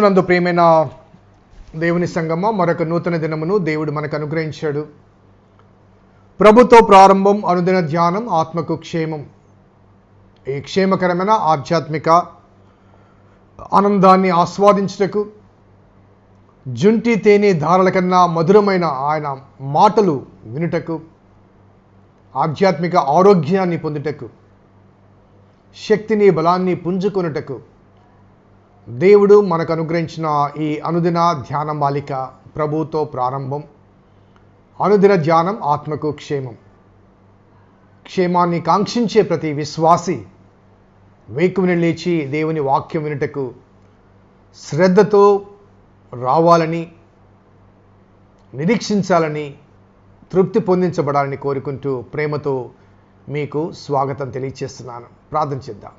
క్రీస్తునందు ప్రేమైన దేవుని సంగమ మరొక నూతన దినమును దేవుడు మనకు అనుగ్రహించాడు. ప్రభుతో ప్రారంభం అనుదిన ధ్యానం ఆత్మకు క్షేమం. ఈ క్షేమకరమైన ఆధ్యాత్మిక ఆనందాన్ని ఆస్వాదించుటకు జుంటి తేనె ధారల కన్నా మధురమైన ఆయన మాటలు వినుటకు ఆధ్యాత్మిక ఆరోగ్యాన్ని పొందుటకు శక్తిని బలాన్ని పుంజుకొనుటకు దేవుడు మనకు అనుగ్రహించిన ఈ అనుదిన ధ్యాన మాలిక ప్రభుతో ప్రారంభం. అనుదిన ధ్యానం ఆత్మకు క్షేమం. క్షేమాన్ని కాంక్షించే ప్రతి విశ్వాసి వేకువిని లేచి దేవుని వాక్యం వినుటకు శ్రద్ధతో రావాలని నిరీక్షించాలని తృప్తి పొందించబడాలని కోరుకుంటూ ప్రేమతో మీకు స్వాగతం తెలియచేస్తున్నాను. ప్రార్థన చేద్దాం.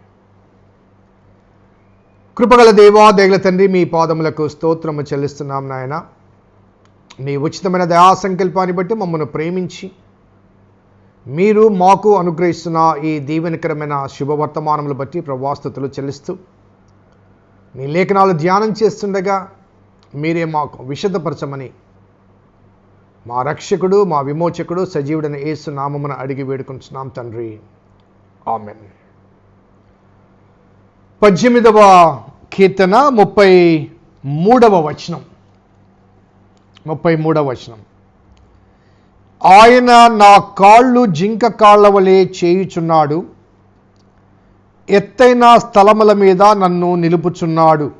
కృపగల దేవా దేగల తండ్రి మీ పాదములకు స్తోత్రము చెల్లిస్తున్నాం నాయన. నీ ఉచితమైన దయా సంకల్పాన్ని బట్టి మమ్మల్ని ప్రేమించి మీరు మాకు అనుగ్రహిస్తున్న ఈ దీవెనకరమైన శుభవర్తమానములు బట్టి ప్రవాస్తుతులు చెల్లిస్తూ నీ లేఖనాలు ధ్యానం చేస్తుండగా మీరే మాకు విశదపరచమని మా రక్షకుడు మా విమోచకుడు సజీవుడని ఏసు నామమున అడిగి వేడుకుంటున్నాం తండ్రి. ఆమెన్. పద్దెనిమిదవ కీర్తన ముప్పై మూడవ వచనం. ముప్పై మూడవ వచనం. ఆయన నా కాళ్ళు జింక కాళ్ళ వలె చేయుచున్నాడు. ఎత్తైన స్థలముల మీద నన్ను నిలుపుచున్నాడు.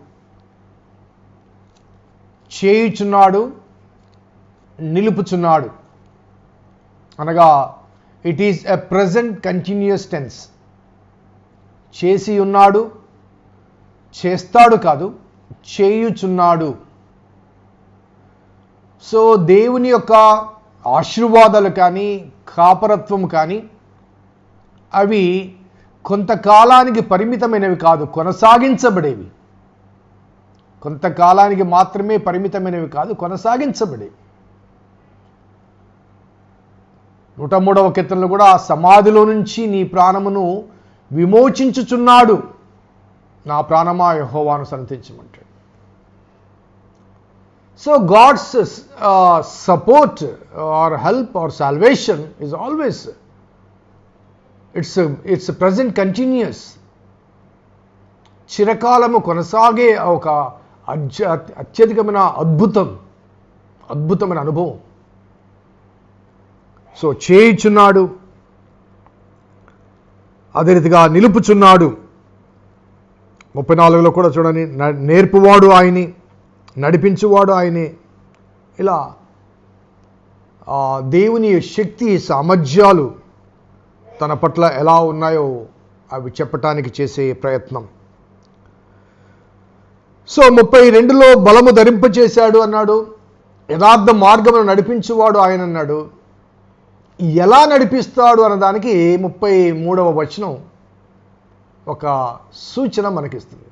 చేయుచున్నాడు నిలుపుచున్నాడు. అనగా it is a present continuous tense. చేసి ఉన్నాడు చేస్తాడు కాదు చేయుచున్నాడు. సో దేవుని యొక్క ఆశీర్వాదాలు కానీ కాపరత్వం కానీ అవి కొంతకాలానికి పరిమితమైనవి కాదు కొనసాగించబడేవి. కొంతకాలానికి మాత్రమే పరిమితమైనవి కాదు కొనసాగించబడేవి. నూట మూడవ కీర్తనలు కూడా ఆ సమాధిలో నుంచి నీ ప్రాణమును విమోచించుచున్నాడు. నా ప్రాణమా యహోవాను సంతించమంటాడు. So God's support or help or salvation is always it's it's present continuous చిరకాలము కొనసాగే ఒక అత్య అత్యధికమైన అద్భుతం అద్భుతమైన అనుభవం. సో చేయుచున్నాడు అదే రీతిగా నిలుపుచున్నాడు. ముప్పై నాలుగులో కూడా చూడండి నేర్పువాడు ఆయని నడిపించువాడు ఆయనే ఇలా దేవుని శక్తి సామర్థ్యాలు తన పట్ల ఎలా ఉన్నాయో అవి చెప్పటానికి చేసే ప్రయత్నం. సో ముప్పై రెండులో బలము ధరింపచేశాడు అన్నాడు యథార్థ మార్గమును నడిపించువాడు ఆయన అన్నాడు ఎలా నడిపిస్తాడు అన్నదానికి ముప్పై మూడవ వచనం ఒక సూచన మనకిస్తుంది.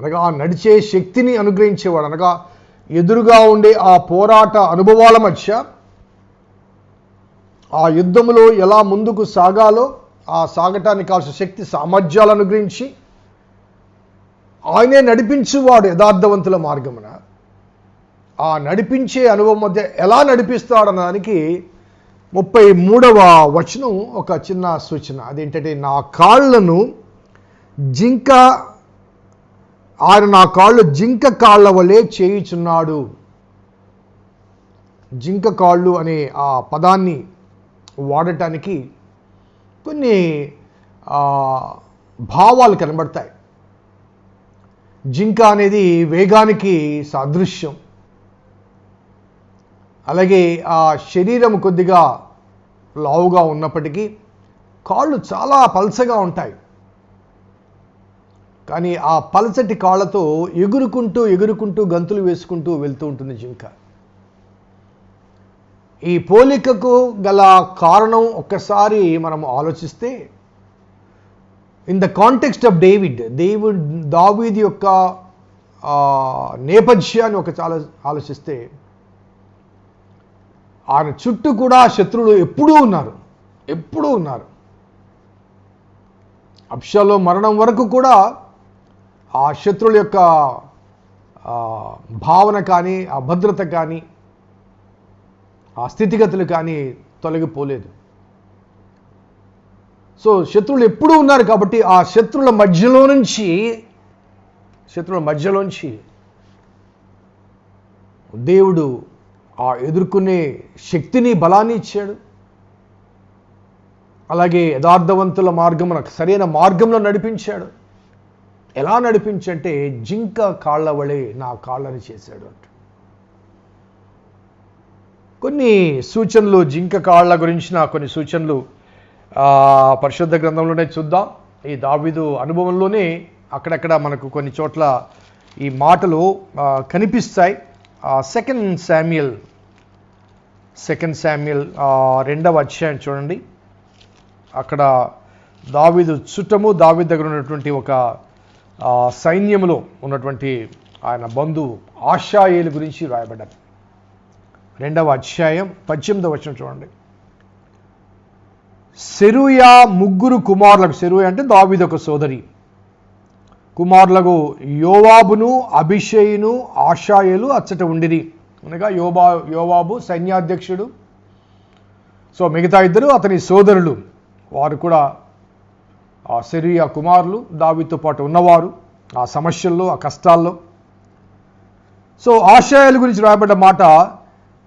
అనగా ఆ నడిచే శక్తిని అనుగ్రహించేవాడు అనగా ఎదురుగా ఉండే ఆ పోరాట అనుభవాల మధ్య ఆ యుద్ధంలో ఎలా ముందుకు సాగాలో ఆ సాగటానికి కావాల్సిన శక్తి సామర్థ్యాలు అనుగ్రహించి ఆయనే నడిపించేవాడు యథార్థవంతుల మార్గమున. ఆ నడిపించే అనుభవం మధ్య ఎలా నడిపిస్తాడనడానికి ముప్పై మూడవ వచనం ఒక చిన్న సూచన. అదేంటంటే నా కాళ్ళను జింక ఆయన నా కాళ్ళు జింక కాళ్ళ వలె చేయుచున్నాడు. జింక కాళ్ళు అనే ఆ పదాన్ని వాడటానికి కొన్ని భావాలు కనబడతాయి. జింక అనేది వేగానికి సాదృశ్యం. అలాగే ఆ శరీరం కొద్దిగా లావుగా ఉన్నప్పటికీ కాళ్ళు చాలా పల్చగా ఉంటాయి. కానీ ఆ పలచటి కాళ్ళతో ఎగురుకుంటూ ఎగురుకుంటూ గంతులు వేసుకుంటూ వెళ్తూ ఉంటుంది జింక. ఈ పోలికకు గల కారణం ఒక్కసారి మనం ఆలోచిస్తే in the context of David దేవుడ్ దావీద్ యొక్క నేపథ్యాన్ని ఒక చాలా ఆలోచిస్తే ఆయన చుట్టూ కూడా శత్రువులు ఎప్పుడూ ఉన్నారు. ఎప్పుడూ ఉన్నారు. అప్షాలో మరణం వరకు కూడా ఆ శత్రువుల యొక్క భావన కానీ ఆ భద్రత కానీ ఆ స్థితిగతులు కానీ తొలగిపోలేదు. సో శత్రువులు ఎప్పుడూ ఉన్నారు కాబట్టి ఆ శత్రువుల మధ్యలో నుంచి శత్రువుల మధ్యలోంచి దేవుడు ఆ ఎదుర్కొనే శక్తిని బలాన్ని ఇచ్చాడు. అలాగే యథార్థవంతుల మార్గమున సరైన మార్గంలో నడిపించాడు. ఎలా నడిపించంటే జింక కాళ్ళ వలె నా కాళ్ళని చేశాడు అంట. కొన్ని సూచనలు జింక కాళ్ళ గురించిన కొన్ని సూచనలు పరిశుద్ధ గ్రంథంలోనే చూద్దాం. ఈ దావిదు అనుభవంలోనే అక్కడక్కడ మనకు కొన్ని చోట్ల ఈ మాటలు కనిపిస్తాయి. సెకండ్ శామ్యుయల్ సెకండ్ శామ్యుయల్ రెండవ అధ్యాయం చూడండి. అక్కడ దావిదు చుట్టము దావీదు దగ్గర ఉన్నటువంటి ఒక సైన్యంలో సైన్యములో ఉన్నటువంటి ఆయన బంధువు ఆశాయేలు గురించి రాయబడ్డారు రెండవ అధ్యాయం పద్దెనిమిదవ వచనం చూడండి. సెరుయా ముగ్గురు కుమారులకు సెరుయ అంటే దావీదు ఒక సోదరి. కుమారులకు యోవాబును అభిషేయును ఆశాయలు అచ్చట ఉండిరి. అనగా యోబా యోవాబు సైన్యాధ్యక్షుడు. సో మిగతా ఇద్దరు అతని సోదరులు. వారు కూడా ఆ సెరియా కుమారులు దావితో పాటు ఉన్నవారు ఆ సమస్యల్లో ఆ కష్టాల్లో. సో ఆశయాల గురించి రాయబడ్డ మాట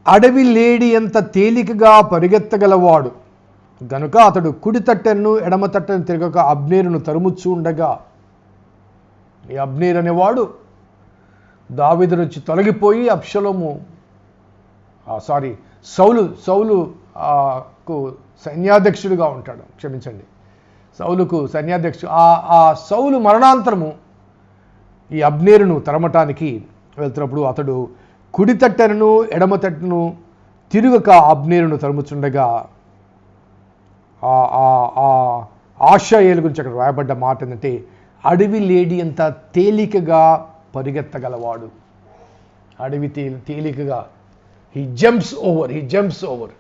అడవి లేడి ఎంత తేలికగా పరిగెత్తగలవాడు? గనుక అతడు కుడి తట్టెను ఎడమ తట్టెను తిరగక అబ్నేరును తరుముచ్చు ఉండగా ఈ అబ్నేర్ అనేవాడు దావిద నుంచి తొలగిపోయి అప్షలోము సారీ సౌలు సౌలు ఆ, కు సైన్యాధ్యక్షుడిగా ఉంటాడు. క్షమించండి. సౌలుకు సైన్యాధ్యక్షుడు ఆ ఆ సౌలు మరణాంతరము ఈ అబ్నేరును తరమటానికి వెళ్తున్నప్పుడు అతడు కుడి తట్టెను ఎడమ తట్టెను తిరుగక అబ్నేరును తరుముచుండగా ఆ ఆ- ఆ గురించి అక్కడ రాయబడ్డ మాట ఏంటంటే అడవి లేడి అంత తేలికగా పరిగెత్తగలవాడు. అడవి తే తేలికగా. He jumps over he jumps over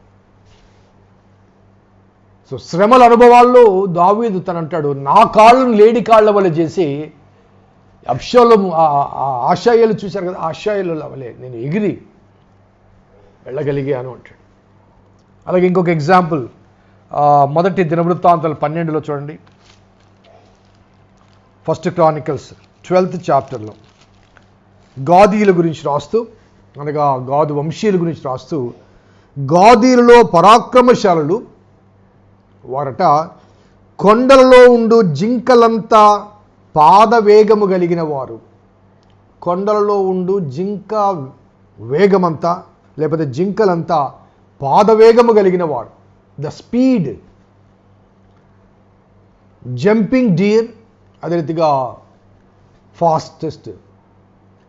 so శ్రమల అనుభవాల్లో దావీదు తనంటాడు అంటాడు నా కాళ్ళను లేడి కాళ్ళ వల్ల చేసి అప్షోలం ఆశాయలు చూశారు కదా ఆశాయలు అవలే నేను ఎగిరి వెళ్ళగలిగాను అంటాడు. అలాగే ఇంకొక ఎగ్జాంపుల్ మొదటి దినవృత్తాంతాలు పన్నెండులో చూడండి. ఫస్ట్ క్రానికల్స్ ట్వెల్త్ చాప్టర్లో గాదీల గురించి రాస్తూ అనగా గాదు వంశీయుల గురించి రాస్తూ గాదీలలో పరాక్రమశాలులు వారట కొండలలో ఉండు జింకలంతా పాదవేగము కలిగిన వారు. కొండలలో ఉండు జింక వేగమంతా లేకపోతే జింకలంతా పాదవేగము కలిగిన వారు. The speed. Jumping deer. అదే రీతిగా ఫాస్టెస్ట్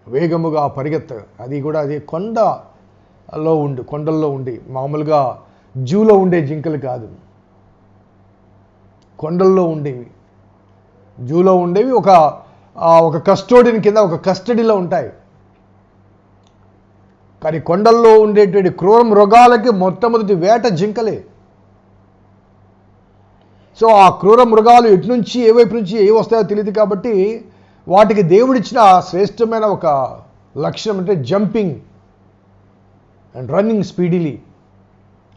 వేగముగా పరిగెత్త అది కూడా అది కొండలో ఉండి కొండల్లో ఉండి మామూలుగా జూలో ఉండే జింకలు కాదు. కొండల్లో ఉండేవి జూలో ఉండేవి ఒక ఒక కస్టోడియన్ కింద ఒక కస్టడీలో ఉంటాయి. కానీ కొండల్లో ఉండేటువంటి క్రూర మృగాలకి మొట్టమొదటి వేట జింకలే. సో ఆ క్రూర మృగాలు ఎటు నుంచి ఏ వైపు నుంచి ఏ వస్తాయో తెలియదు కాబట్టి వాటికి దేవుడిచ్చిన శ్రేష్టమైన ఒక లక్షణం అంటే జంపింగ్ అండ్ రన్నింగ్ స్పీడీలీ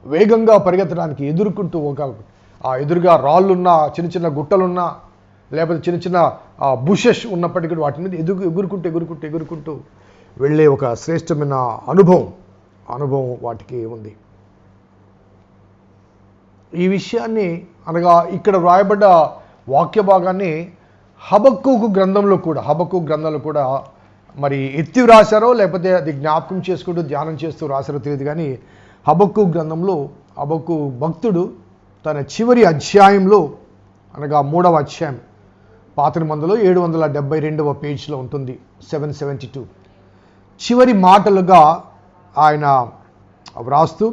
వేగంగా పరిగెత్తడానికి ఎదుర్కొంటూ ఒక ఆ ఎదురుగా రాళ్ళున్నా చిన్న చిన్న గుట్టలున్నా లేకపోతే చిన్న చిన్న బుషెస్ ఉన్నప్పటికీ వాటి మీద ఎదుగు ఎగురుకుంటూ ఎగురుకుంటూ ఎగురుకుంటూ వెళ్ళే ఒక శ్రేష్టమైన అనుభవం అనుభవం వాటికి ఉంది. ఈ విషయాన్ని అనగా ఇక్కడ వ్రాయబడ్డ వాక్య భాగాన్ని హబక్కుకు గ్రంథంలో కూడా హబక్కు గ్రంథంలో కూడా మరి ఎత్తి రాశారో లేకపోతే అది జ్ఞాపకం చేసుకుంటూ ధ్యానం చేస్తూ రాశారో తెలియదు కానీ హబక్కు గ్రంథంలో హబక్కు భక్తుడు తన చివరి అధ్యాయంలో అనగా మూడవ అధ్యాయం పాత మందులో ఏడు వందల డెబ్బై రెండవ పేజ్లో ఉంటుంది సెవెన్ సెవెంటీ టూ. చివరి మాటలుగా ఆయన వ్రాస్తూ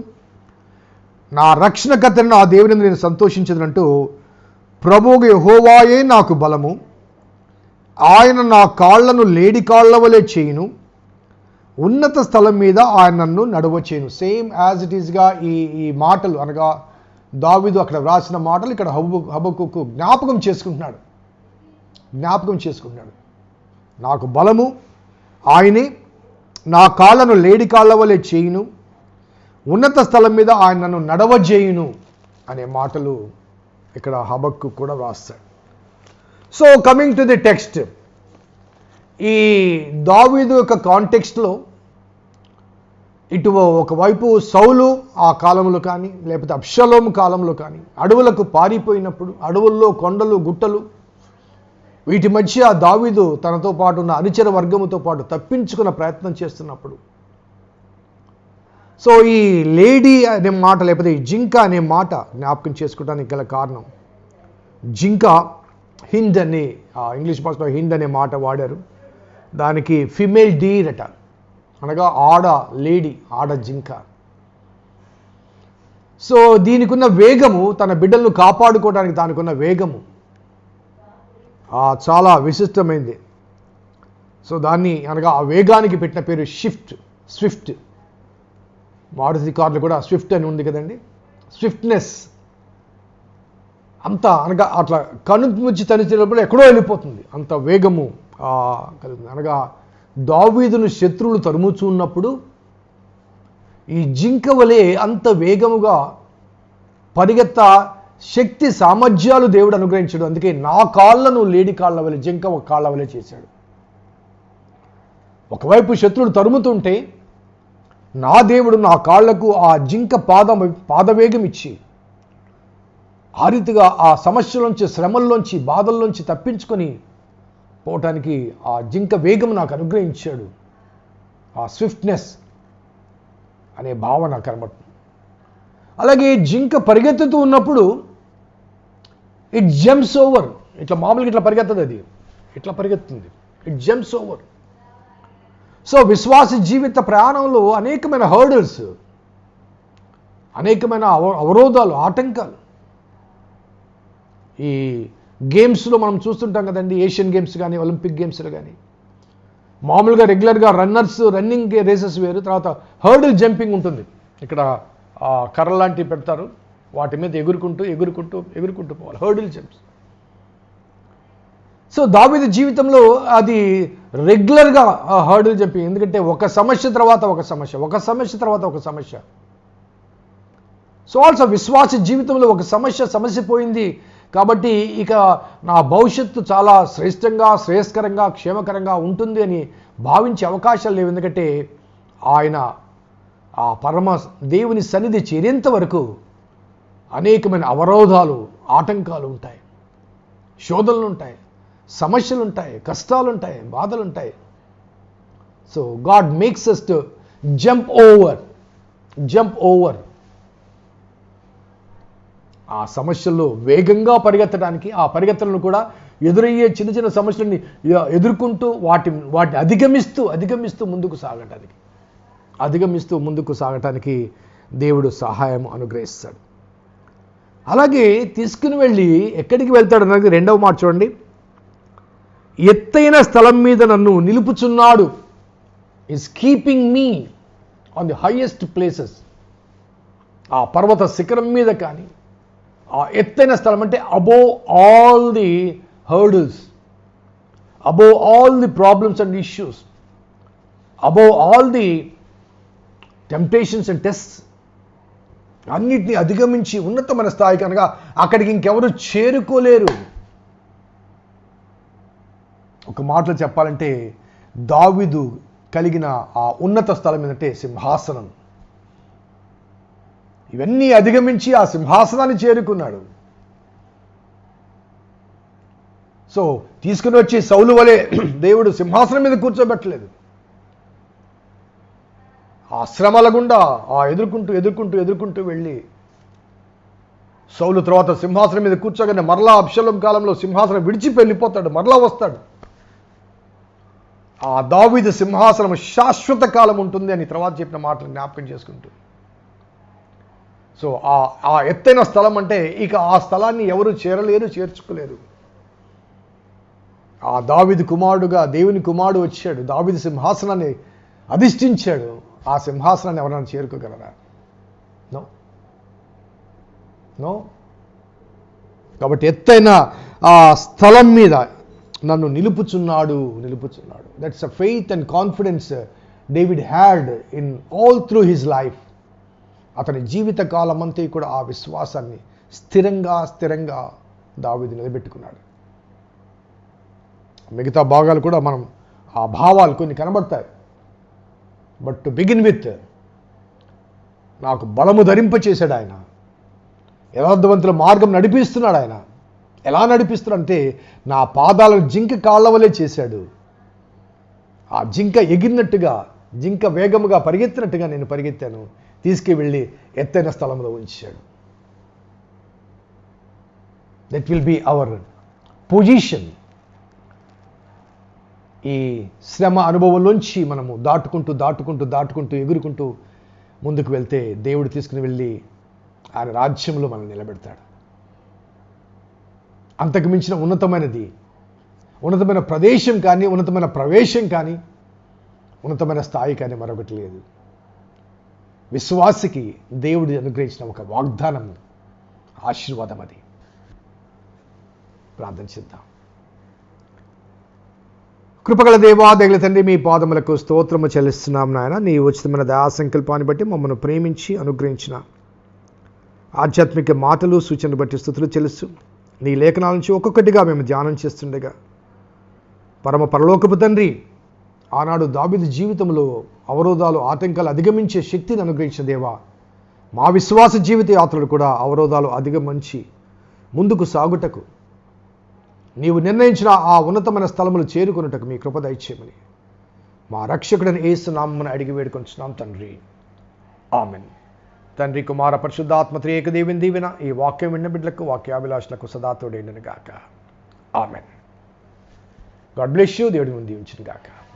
నా రక్షణకర్తను నా దేవుని నేను సంతోషించదనంటూ ప్రభువు హోవాయే నాకు బలము. ఆయన నా కాళ్ళను లేడి కాళ్ళ వలె చేయును. ఉన్నత స్థలం మీద ఆయన నన్ను నడవచేయను సేమ్ యాజ్ ఇట్ ఈస్గా ఈ ఈ మాటలు అనగా దావిదు అక్కడ వ్రాసిన మాటలు ఇక్కడ హబు హబకుకు జ్ఞాపకం చేసుకుంటున్నాడు. జ్ఞాపకం చేసుకుంటున్నాడు. నాకు బలము. ఆయనే నా కాళ్ళను లేడి కాళ్ళ వలె చేయును. ఉన్నత స్థలం మీద ఆయన నన్ను నడవజేయును అనే మాటలు ఇక్కడ హబక్కు కూడా వ్రాస్తాడు. So coming to the text ఈ దావీదు యొక్క కాంటెక్స్ట్లో ఇటు ఒకవైపు సౌలు ఆ కాలంలో కానీ లేకపోతే అప్షలోం కాలంలో కానీ అడవులకు పారిపోయినప్పుడు అడవుల్లో కొండలు గుట్టలు వీటి మధ్య ఆ దావీదు తనతో పాటు ఉన్న అనుచర వర్గముతో పాటు తప్పించుకున్న ప్రయత్నం చేస్తున్నప్పుడు సో ఈ లేడీ అనే మాట లేకపోతే ఈ జింక అనే మాట జ్ఞాపకం చేసుకోవడానికి గల కారణం. జింక హింద్ అనే ఆ ఇంగ్లీష్ భాషలో హింద్ అనే మాట వాడారు. దానికి ఫిమేల్ డీర్ అట అనగా ఆడ లేడీ ఆడ జింక. సో దీనికున్న వేగము తన బిడ్డలను కాపాడుకోవడానికి దానికున్న వేగము చాలా విశిష్టమైంది. సో దాన్ని అనగా ఆ వేగానికి పెట్టిన పేరు షిఫ్ట్ స్విఫ్ట్. మారుతి కార్లు కూడా స్విఫ్ట్ అని ఉంది కదండి. స్విఫ్ట్నెస్ అంత అనగా అట్లా కను ముచ్చి తనిచినప్పుడు ఎక్కడో వెళ్ళిపోతుంది. అంత వేగము. కలుగుతుంది అనగా దావీదును శత్రువులు తరుముచున్నప్పుడు ఈ జింక వలె అంత వేగముగా పరిగెత్త శక్తి సామర్థ్యాలు దేవుడు అనుగ్రహించాడు. అందుకే నా కాళ్ళను లేడి కాళ్ళ వలె జింక ఒక కాళ్ళ వలె చేశాడు. ఒకవైపు శత్రుడు తరుముతుంటే నా దేవుడు నా కాళ్ళకు ఆ జింక పాదం పాదవేగం ఇచ్చి ఆ రీతిగా ఆ సమస్యలోంచి శ్రమల్లోంచి బాధల్లోంచి తప్పించుకొని పోవటానికి ఆ జింక వేగం నాకు అనుగ్రహించాడు. ఆ స్విఫ్ట్నెస్ అనే భావన కనబడుతుంది. అలాగే జింక పరిగెత్తుతూ ఉన్నప్పుడు ఇట్ జంప్స్ ఓవర్ ఇట్లా మామూలుగా ఇట్లా పరిగెత్తదు అది. ఇట్లా పరిగెత్తుంది. ఇట్ జంప్స్ ఓవర్ సో విశ్వాస జీవిత ప్రయాణంలో అనేకమైన హర్డల్స్ అనేకమైన అవ అవరోధాలు ఆటంకాలు. ఈ గేమ్స్లో మనం చూస్తుంటాం కదండి ఏషియన్ గేమ్స్ కానీ ఒలింపిక్ గేమ్స్లో కానీ మామూలుగా రెగ్యులర్గా రన్నర్స్ రన్నింగ్ రేసెస్ వేరు తర్వాత హర్డిల్ జంపింగ్ ఉంటుంది. ఇక్కడ కర్ర లాంటివి పెడతారు. వాటి మీద ఎగురుకుంటూ ఎగురుకుంటూ ఎగురుకుంటూ పోవాలి. హర్డిల్ జంప్స్ సో దావిద జీవితంలో అది రెగ్యులర్గా ఆ హర్డులు చెప్పి ఎందుకంటే ఒక సమస్య తర్వాత ఒక సమస్య ఒక సమస్య తర్వాత ఒక సమస్య. సో ఆల్సో విశ్వాస జీవితంలో ఒక సమస్య సమస్య పోయింది. కాబట్టి ఇక నా భవిష్యత్తు చాలా శ్రేష్టంగా శ్రేయస్కరంగా క్షేమకరంగా ఉంటుంది అని భావించే అవకాశాలు లేవు. ఎందుకంటే ఆయన ఆ పరమ దేవుని సన్నిధి చేరేంత వరకు అనేకమైన అవరోధాలు ఆటంకాలు ఉంటాయి. శోధనలు ఉంటాయి. సమస్యలు ఉంటాయి కష్టాలు ఉంటాయి బాధలు ఉంటాయి so God makes us to jump over jump over ఆ సమస్యల్లో వేగంగా పరిగెత్తడానికి ఆ పరిగెత్తలను కూడా ఎదురయ్యే చిన్న చిన్న సమస్యలని ఎదుర్కొంటూ వాటి వాటిని అధిగమిస్తూ అధిగమిస్తూ ముందుకు సాగటానికి. అధిగమిస్తూ ముందుకు సాగటానికి దేవుడు సహాయం అనుగ్రహిస్తాడు. అలాగే తీసుకుని వెళ్ళి ఎక్కడికి వెళ్తాడు అన్నది రెండవ మాట చూడండి. ఎత్తైన స్థలం మీద నన్ను నిలుపుచున్నాడు. Is keeping me on the highest places ఆ పర్వత శిఖరం మీద కానీ ఆ ఎత్తైన స్థలం అంటే above all the hurdles above all the problems and issues above all the temptations and test అన్నిటిని అధిగమించి ఉన్నతమైన స్థాయి కనుక అక్కడికి ఇంకెవరు చేరుకోలేరు. ఒక మాటలో చెప్పాలంటే దావిదు కలిగిన ఆ ఉన్నత స్థలం ఏంటంటే సింహాసనం. ఇవన్నీ అధిగమించి ఆ సింహాసనాన్ని చేరుకున్నాడు. సో తీసుకుని వచ్చి సౌలు వలె దేవుడు సింహాసనం మీద కూర్చోబెట్టలేదు. ఆ శ్రమల గుండా ఆ ఎదుర్కొంటూ ఎదుర్కొంటూ ఎదుర్కొంటూ వెళ్ళి సౌలు తర్వాత సింహాసనం మీద కూర్చోగానే మరలా అప్షలం కాలంలో సింహాసనం విడిచి వెళ్ళిపోతాడు మరలా వస్తాడు. ఆ దావిద సింహాసనం శాశ్వత కాలం ఉంటుంది అని తర్వాత చెప్పిన మాటలు జ్ఞాపకం చేసుకుంటూ. సో ఆ ఆ ఎత్తైన స్థలం అంటే ఇక ఆ స్థలాన్ని ఎవరు చేరలేరు చేర్చుకోలేరు. ఆ దావిది కుమారుడుగా దేవుని కుమారుడు వచ్చాడు. దావిది సింహాసనాన్ని అధిష్ఠించాడు. ఆ సింహాసనాన్ని ఎవరైనా చేరుకోగలరా? నో. నో. కాబట్టి ఎత్తైన ఆ స్థలం మీద నన్ను నిలుపుచున్నాడు నిలుపుచున్నాడు. That's a faith and confidence David had in all through his life అతని జీవిత కాలమంతా కూడా ఆ విశ్వాసాన్ని స్థిరంగా స్థిరంగా దావిది నిలబెట్టుకున్నాడు. మిగతా భాగాలు కూడా మనం ఆ భావాలు కొన్ని కనబడతాయి. బట్ టు బిగిన్ విత్ నాకు బలము ధరింప చేశాడు ఆయన. యథార్థవంతుల మార్గం నడిపిస్తున్నాడు ఆయన. ఎలా నడిపిస్తున్నాడు అంటే నా పాదాలను జింక కాళ్ళ వలె చేశాడు. ఆ జింక ఎగిరినట్టుగా జింక వేగముగా పరిగెత్తినట్టుగా నేను పరిగెత్తాను. తీసుకువెళ్ళి ఎత్తైన స్థలంలో ఉంచాడు. That will be our position ఈ శ్రమ అనుభవంలోంచి మనము దాటుకుంటూ దాటుకుంటూ దాటుకుంటూ ఎగురుకుంటూ ముందుకు వెళ్తే దేవుడు తీసుకుని వెళ్ళి ఆయన రాజ్యంలో మనల్ని నిలబెడతాడు. అంతకు మించిన ఉన్నతమైనది. ఉన్నతమైన ప్రదేశం కానీ ఉన్నతమైన ప్రవేశం కానీ ఉన్నతమైన స్థాయి కానీ మరొకటి లేదు. విశ్వాసికి దేవుడు అనుగ్రహించిన ఒక వాగ్దానం ఆశీర్వాదం అది. ప్రార్థన చేద్దాం. కృపగల దేవా దగల తండ్రి మీ పాదములకు స్తోత్రము చెల్లిస్తున్నాం నాయన. నీ ఉచితమైన దయా సంకల్పాన్ని బట్టి మమ్మల్ని ప్రేమించి అనుగ్రహించిన ఆధ్యాత్మిక మాటలు సూచనలు బట్టి స్థుతులు చెల్లిస్తున్నాం నీ లేఖనాల నుంచి ఒక్కొక్కటిగా మేము ధ్యానం చేస్తుండగా. పరమ పరలోకపు తండ్రి ఆనాడు దాబిదు జీవితంలో అవరోధాలు ఆటంకాలు అధిగమించే శక్తిని అనుగ్రహించిన దేవా. మా విశ్వాస జీవిత యాత్రలు కూడా అవరోధాలు అధిగమించి ముందుకు సాగుటకు. నీవు నిర్ణయించిన ఆ ఉన్నతమైన స్థలములు చేరుకున్నటకు మీ కృప దయచేయమని మా రక్షకుడిని ఏసునామని అడిగి వేడుకొంచున్నాం తండ్రి. ఆమెన్. తండ్రి కుమార పరిశుద్ధాత్మ త్రియేక దేవిని దీవెన ఈ వాక్యం విన్న బిడ్డలకు వాక్యాభిలాషులకు సదా తోడేండును గాక. ఆమెన్. గాడ్ బ్లెస్ యూ దేవుడి ముందు ఉంచిన గాక.